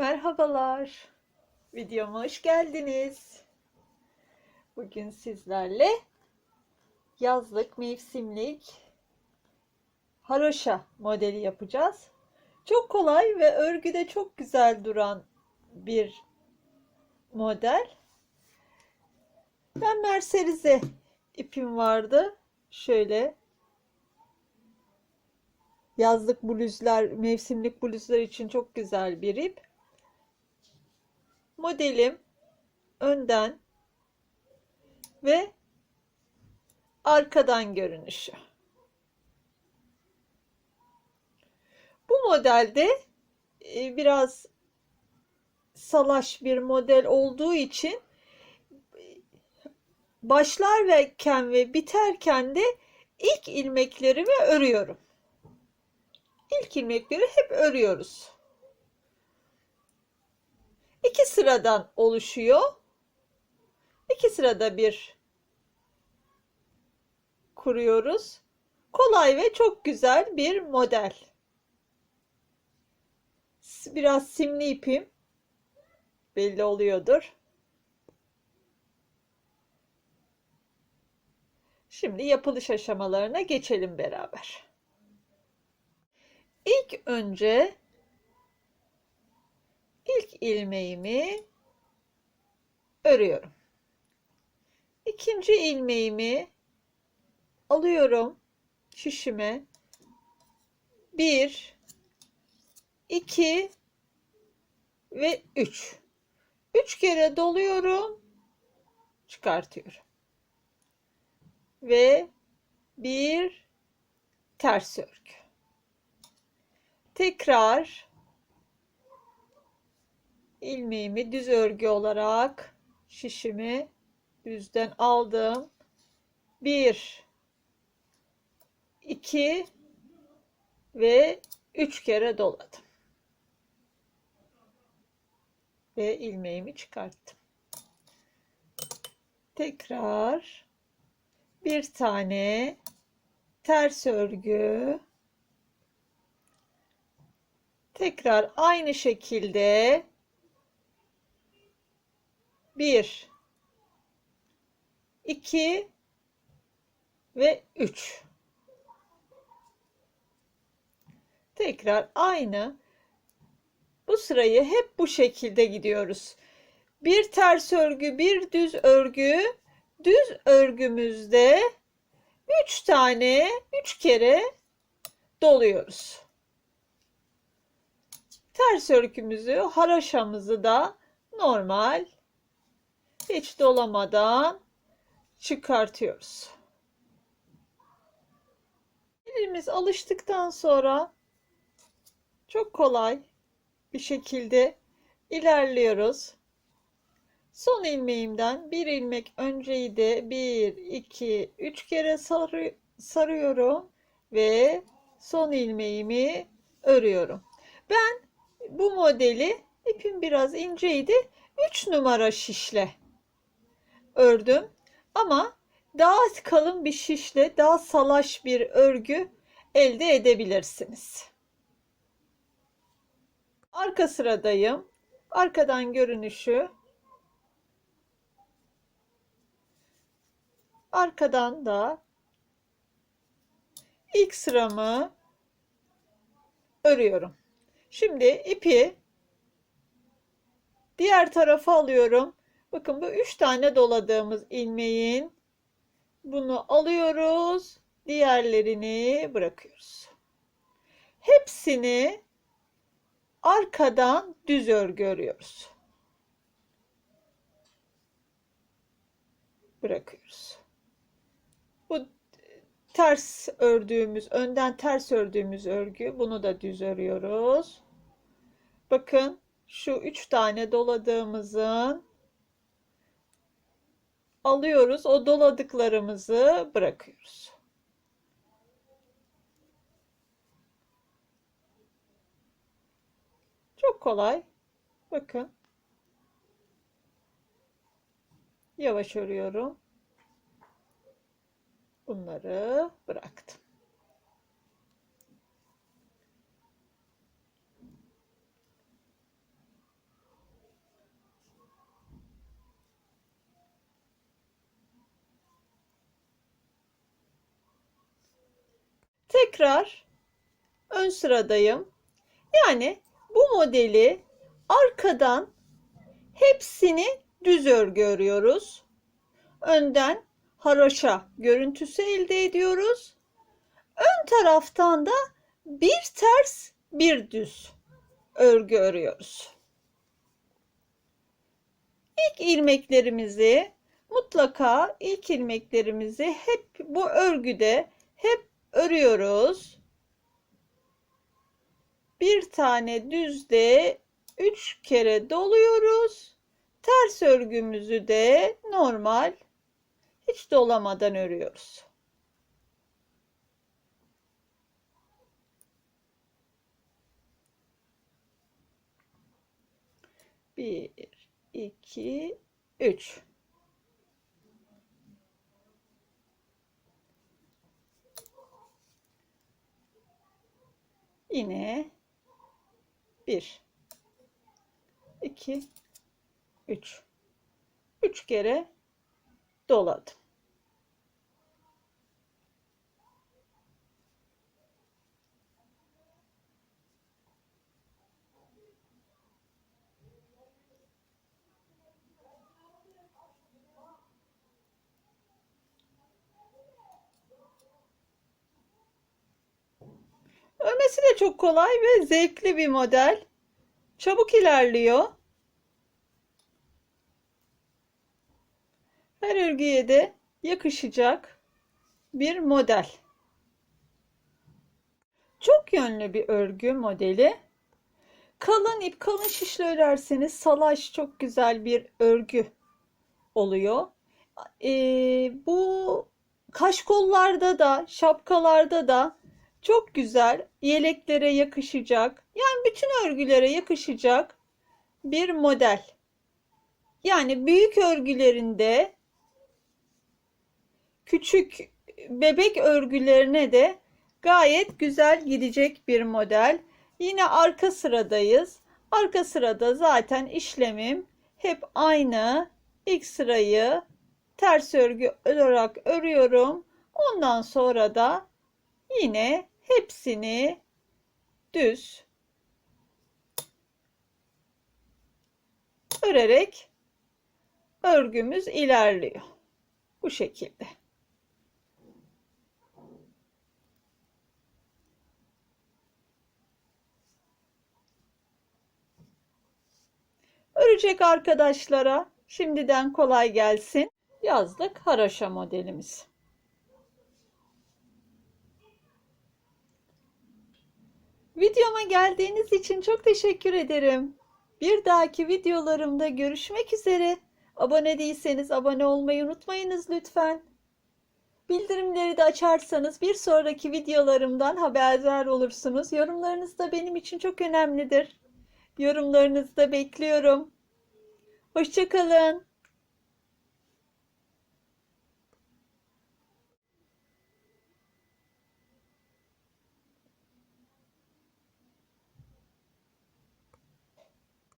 Merhabalar. Videoma hoş geldiniz. Bugün sizlerle yazlık mevsimlik haroşa modeli yapacağız. Çok kolay ve örgüde çok güzel duran bir model. Ben Mercerize ipim vardı. Şöyle yazlık bluzlar, mevsimlik bluzlar için çok güzel bir ip. Modelim önden ve arkadan görünüşü. Bu modelde e, biraz salaş bir model olduğu için başlarken ve biterken de ilk ilmeklerimi örüyorum. İlk ilmekleri hep örüyoruz. İki sıradan oluşuyor. İki sırada bir kuruyoruz. Kolay ve çok güzel bir model. Biraz simli ipim belli oluyordur. Şimdi yapılış aşamalarına geçelim beraber. İlk önce ilk ilmeğimi örüyorum. İkinci ilmeğimi alıyorum şişime. Bir, iki ve üç. Üç kere doluyorum, çıkartıyorum. Ve bir ters örgü. Tekrar ilmeğimi düz örgü olarak şişimi düzden aldım. 1 2 ve 3 kere doladım. Ve ilmeğimi çıkarttım. Tekrar bir tane ters örgü tekrar aynı şekilde 1 2 ve 3 tekrar aynı. Bu sırayı hep bu şekilde gidiyoruz. Bir ters örgü bir düz örgü. Düz örgümüzde 3 tane 3 kere doluyoruz. Ters örgümüzü haraşamızı da normal hiç dolamadan çıkartıyoruz. Elimiz alıştıktan sonra çok kolay bir şekilde ilerliyoruz. Son ilmeğimden bir ilmek önceyi de 1, 2, 3 kere sarı, sarıyorum ve son ilmeğimi örüyorum. Ben bu modeli ipim biraz inceydi. 3 numara şişle ördüm. Ama daha kalın bir şişle daha salaş bir örgü elde edebilirsiniz. Arka sıradayım. Arkadan görünüşü arkadan da ilk sıramı örüyorum. Şimdi ipi diğer tarafa alıyorum. Bakın bu üç tane doladığımız ilmeğin bunu alıyoruz. Diğerlerini bırakıyoruz. Hepsini arkadan düz örgü örüyoruz. Bırakıyoruz. Bu ters ördüğümüz, önden ters ördüğümüz örgü. Bunu da düz örüyoruz. Bakın şu üç tane doladığımızın alıyoruz. O doladıklarımızı bırakıyoruz. Çok kolay. Bakın. Yavaş örüyorum bunları bıraktım. Tekrar ön sıradayım. Yani bu modeli arkadan hepsini düz örgü örüyoruz. Önden haroşa görüntüsü elde ediyoruz. Ön taraftan da bir ters bir düz örgü örüyoruz. İlk ilmeklerimizi mutlaka ilk ilmeklerimizi hep bu örgüde hep örüyoruz. Bir tane düzde üç kere doluyoruz. Ters örgümüzü de normal hiç dolamadan örüyoruz. Bir, iki, üç. Yine bir, iki, üç. Üç kere doladım. Örmesi de çok kolay ve zevkli bir model. Çabuk ilerliyor. Her örgüye de yakışacak bir model. Çok yönlü bir örgü modeli. Kalın ip, kalın şişle örerseniz salaş çok güzel bir örgü oluyor. Ee, bu kaşkollarda da, şapkalarda da çok güzel, yeleklere yakışacak, yani bütün örgülere yakışacak bir model. Yani büyük örgülerinde küçük bebek örgülerine de gayet güzel gidecek bir model. Yine arka sıradayız. Arka sırada zaten işlemim hep aynı. İlk sırayı ters örgü olarak örüyorum. Ondan sonra da yine hepsini düz örerek örgümüz ilerliyor. Bu şekilde. Örecek arkadaşlara şimdiden kolay gelsin. Yazlık haraşa modelimiz. Videoma geldiğiniz için çok teşekkür ederim. Bir dahaki videolarımda görüşmek üzere. Abone değilseniz abone olmayı unutmayınız lütfen. Bildirimleri de açarsanız bir sonraki videolarımdan haberdar olursunuz. Yorumlarınız da benim için çok önemlidir. Yorumlarınızı da bekliyorum. Hoşçakalın.